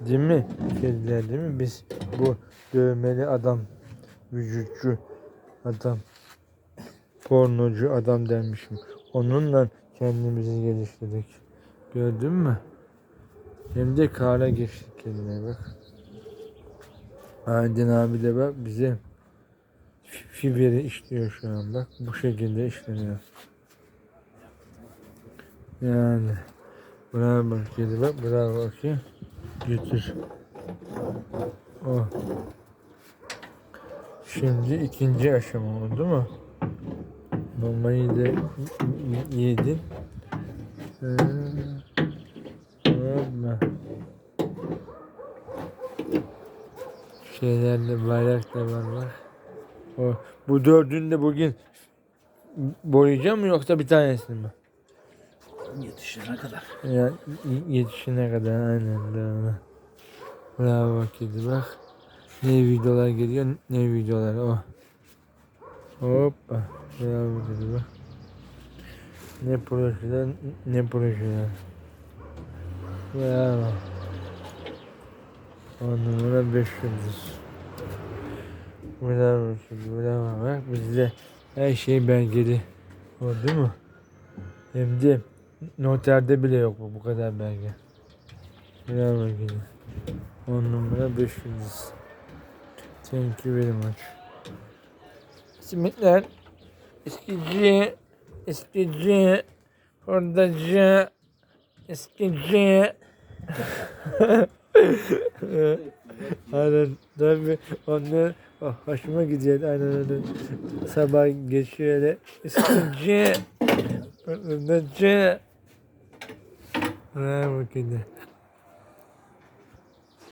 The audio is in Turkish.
Değil mi? Kediler değil mi? Biz bu dövmeli adam, vücutçu adam, pornocu adam dermişim. Onunla kendimizi geliştirdik. Gördün mü? Hem de kara geçtik kendine bak. Aydın abi de bak bize fi- fiberi işliyor şu an bak. Bu şekilde işleniyor. Yani. Bravo bak bak. Bravo ki. Götür. Oh. Şimdi ikinci aşama oldu mu? Mamayı da yedin. Hoppa. Şeylerle bayrak da var bak. O, bu dördünü de bugün boyayacağım mı yoksa bir tanesini mi? Yetişene kadar. Ya yetişene kadar aynen doğru. Bravo kedi bak. Ne videolar geliyor ne videolar o. Hoppa. Bravo kedi bak. Ne projeler ne projeler. Bravo. On numara beş yıldız. Bravo kedi bravo bak bizde her şey belgeli. O değil mi? Hem de Noterde bile yok bu bu kadar belge. Bravo gidi. 10 numara 5 yıldız. Thank you very much. Simitler. Eskici. Eskici. Hordacı. Eskici. Aynen tabi onlar oh, hoşuma gidiyor aynen öyle sabah geçiyor öyle eskici Hordacı Bravo kedi.